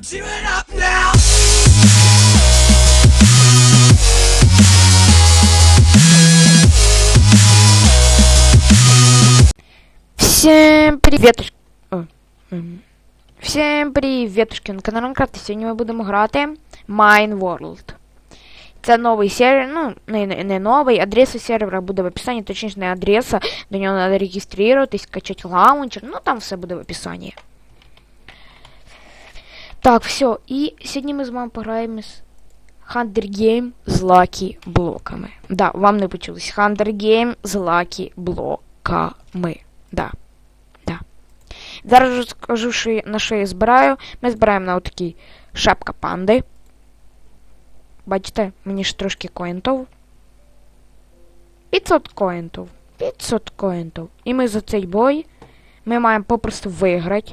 Всем привет! Всем приветушки на Майнкрафт. І Сьогодні ми будемо грати Mine World. Це новий сервер, ну, не не новий, адреса сервера буде в описанні, точніше не адреса, до нього треба реєструватись, качати лаунчер, ну там все буде в описанні. Так, все, і сьогодні ми з вами пограємо з Hunger Game з Lucky блоками. Да, вам не почулось. Hunger Game з Lucky блоками. Да. Да. Зараз же скажу, що на що я збираю. Ми збираємо на отакий шапка панди. Бачите, мені ж трошки коїнтов. 500 коїнтов. 500 коїнтов. І ми за цей бой ми маємо попросту виграти.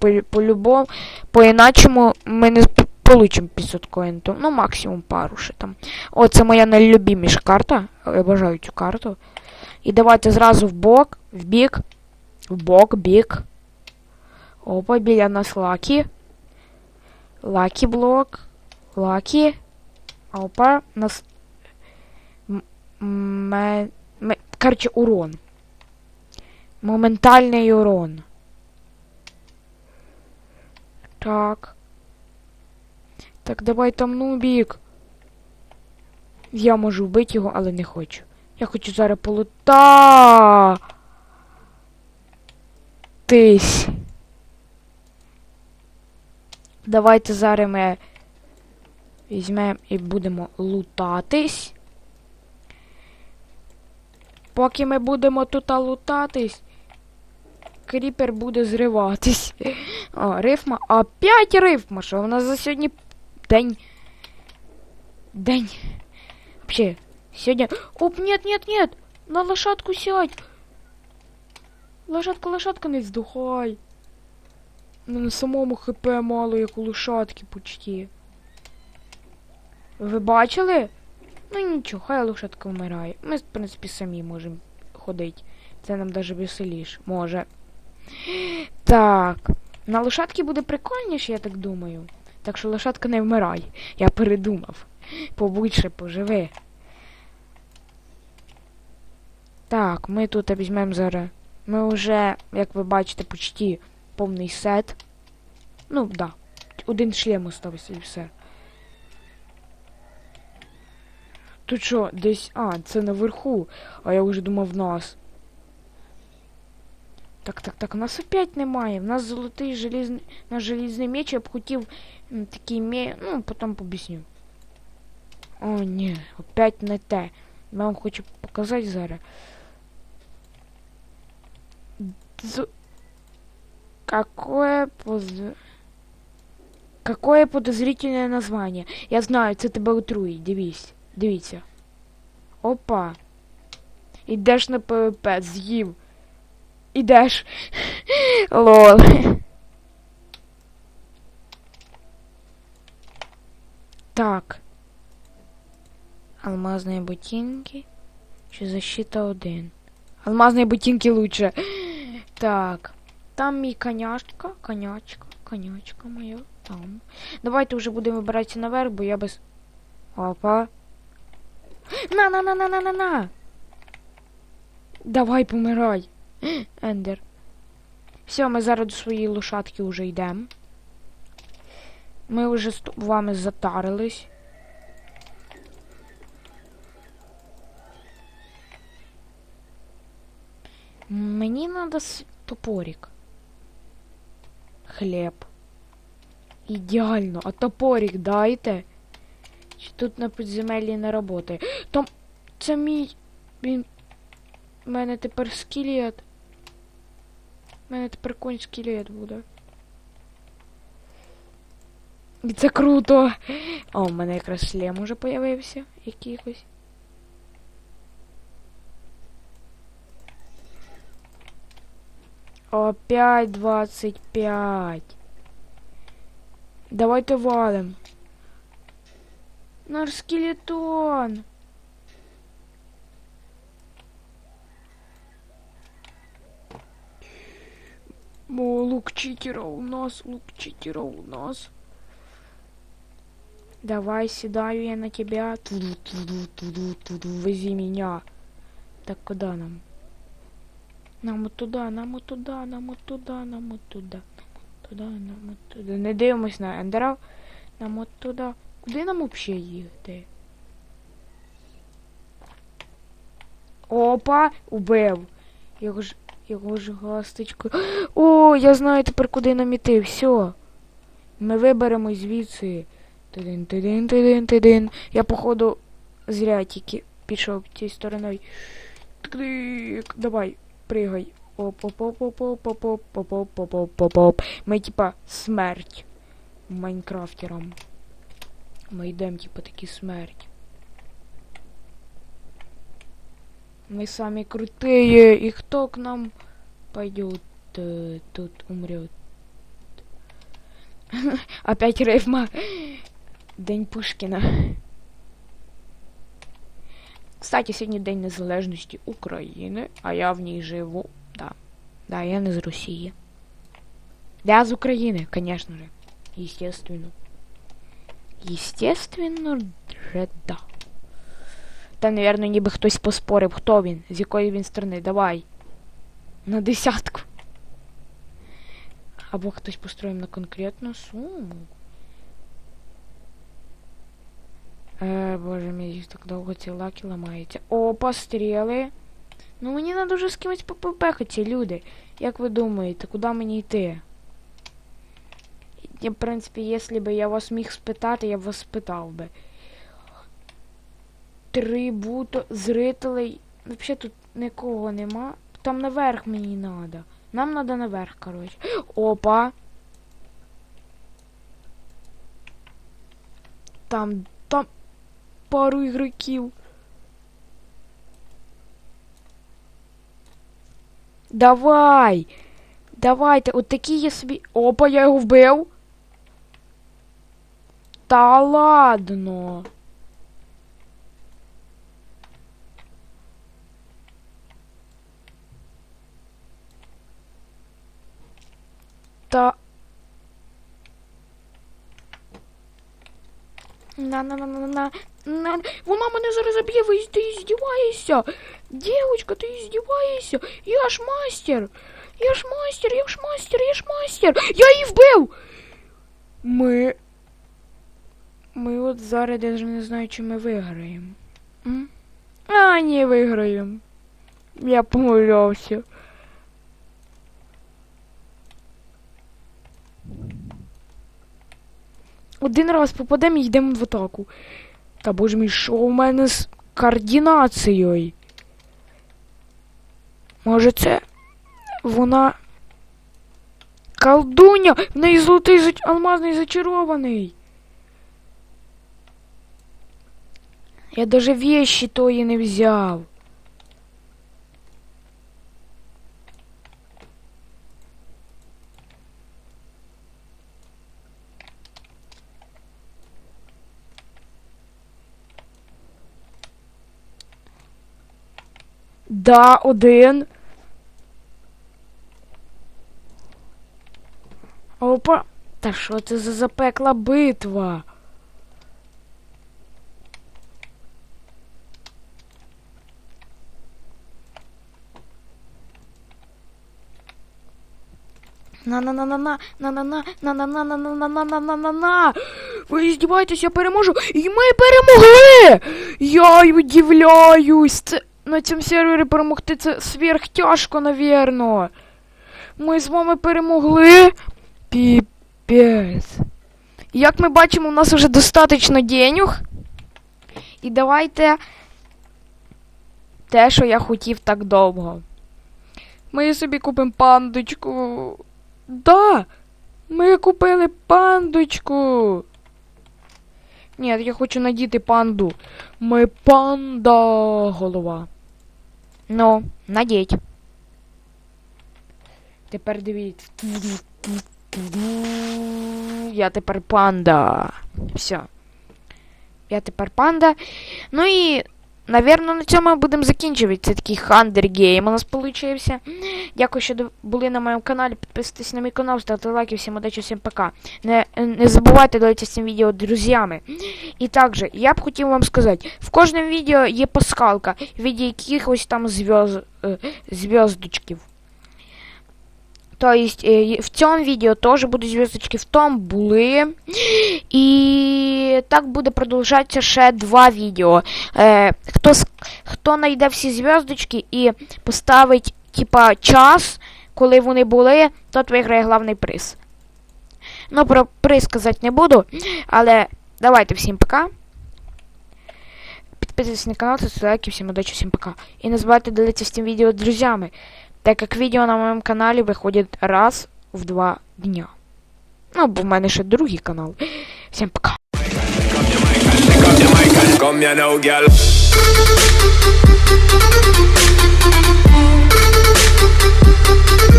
По- По-любому. По-іначому ми не п- получимо 500 коїнтов. Ну, максимум пару ще там. О, це моя найлюбіміша карта. Я бажаю цю карту. І давайте зразу в бок, в бік, в бок, бік. Опа, біля нас лакі. Лакі блок. Лакі. Опа, нас. Ме- ме- Короче, урон. Моментальний урон. Так. Так, давай там нубік. Я можу вбити його, але не хочу. Я хочу зараз полута. Тись. Давайте зараз ми візьмемо і будемо лутатись. Поки ми будемо тут лутатись, кріпер буде зриватись. А, рифма. Опять рифма. Що у нас за сьогодні день. День. Вообще, Сегодня... Оп, нет, нет, нет! На лошадку сядь! Лошадка, лошадка, не вздухай. Ну, на самому хп мало, як у лошадки почти. Ви бачили? Ну нічого, хай лошадка вмирає. Ми, в принципі, самі можемо ходити. Це нам даже веселіше. Може. Так. На лошадки буде прикольніше, я так думаю. Так що лошадка не вмирай. Я передумав. Побудь ще, поживи. Так, ми тут візьмемо зараз. Ми вже, як ви бачите, почти повний сет. Ну, да. Один шлем остався і все. Тут що, десь. А, це наверху. А я вже думав нас. Так, так, так, у нас опять немає. У нас золотий желізний. На желізний меч я б хотів м, такий ме. Ну, потім об'ясню. О, ні, опять не те. Я вам хочу показати зараз. З... Какое поз... Какое подозрительное название. Я знаю, це тебе отруїть, дивись. Дивіться. Опа. Ідеш на ПВП, з'їв. Ідеш. Лол. Так. Алмазные ботинки. Чи защита 1? Алмазные ботинки лучше. Так. Там мій коняшка, конячка, конячка моя. Там. Давайте вже будемо вибиратися наверх, бо я без. Опа. На, на, на, на, на, на, на. Давай, помирай. Ендер. Все, ми зараз до своєї лошадки вже йдемо. Ми вже з вами затарились. Мені надо топорик. Хліб. Ідеально. А топорик дайте. Чи тут на підземеллі не работає? Там це мій. Він. У мене тепер скелет. У мене тепер конь скелет буде. І це круто. О, у мене якраз шлем уже появився. Якийсь. Опять 25. Давайте валим. Наш скелетон. О, лук читера у нас, лук читера у нас. Давай, сідаю я на тебя. Туду. Вези меня. Так куда нам? Нам от туди, нам от туди, нам от туди, нам от туди. Нам от туди, нам от туди. Не дивимось на ендерів. Нам от туди. Куди нам взагалі їхати? Опа! Убив. Його ж. Його ж гасточку. О, я знаю тепер куди нам іти. Все. Ми виберемо звідси. Тидин, тидин, тидин, тидин. Я, походу, зря тільки пішов цією стороною. Тик-тик. Давай, пригай. оп оп оп оп оп оп оп оп оп оп оп оп оп Ми типа смерть. Майнкрафтерам. Ми йдемо, типа, такі смерть. Мы сами крутые, и кто к нам пойдет, э, тут умрет. Опять рифма. День Пушкіна. Кстати, сьогодні День Незалежності України, а я в ній живу. Да. Да, я не з Росії. Я з України, конечно же. Естественно. Естественно, же да. Та, напевно, ніби хтось поспорив, хто він, з якої він сторони. Давай. На десятку. Або хтось построїв на конкретну суму. Е, боже мій, їх так довго ці лаки ламаються. О, постріли. Ну мені треба вже з кимось попепехати, люди. Як ви думаєте, куди мені йти? Я, в принципі, якщо б я вас міг спитати, я б вас спитав би. Три буто зрителей. Взагалі тут нікого нема. Там наверх мені надо. Нам надо наверх, коротше. Опа. Там, там пару ігроків. Давай! Давайте, от такі я собі. Опа, я його вбив. Та ладно. Та. На на на на на на Вона мене зараз заб'є, ви ти здіваєшся. Дівочка, ти здіваєшся. Я ж мастер. Я ж мастер, я ж мастер, я ж мастер. Я її вбив. Ми. Ми от зараз я не знаю, чи ми виграємо. А, не виграємо. Я помилявся. Один раз попадемо і йдемо в атаку. Та боже мій, що у мене з координацією? Може це вона. Колдуня! В неї золотий зач... алмазний зачарований. Я даже вещи тої не взяв. Да, один. Опа. Та що це за запекла битва? На-на-на-на-на, на-на-на, на-на-на-на-на-на-на-на-на-на. Ви издеваетесь, я переможу. І ми перемогли! Я удивляюсь. Це на цьому сервері перемогти це сверхтяжко, навірно. Ми з вами перемогли. Піпець. Як ми бачимо, у нас вже достатньо денег. І давайте те, що я хотів так довго. Ми собі купимо пандочку. Да! Ми купили пандочку. Ні, я хочу надіти панду. Ми панда голова. Ну, надіть. Тепер дивіться. Я тепер панда. Все. Я тепер панда. Ну і Навірно, на цьому ми будемо закінчувати. Це такий Game у нас вийшов. Дякую, що були на моєму каналі. Підписуйтесь на мій канал, ставте лайки, всім удачі, всім пока. Не, не забувайте дивитися цим відео друзями. І також, я б хотів вам сказати, в кожному відео є пасхалка в віді якихось там зв'яз, е, зв'яздочків. Тобто, е, в цьому відео теж будуть зв'язочки, в тому були. І так буде продовжатися ще два відео. Хто, с- хто знайде всі зв'язочки і поставить, типа, час, коли вони були, тот виграє главний приз. Ну, про приз сказати не буду, але давайте всім пока. Підписуйтесь на канал, ставте лайки, всім удачі, всім пока. І не забувайте ділитися цим відео з друзями, так як відео на моєму каналі виходить раз в два дня. Ну, бо в мене ще другий канал. Всім пока.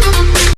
Come.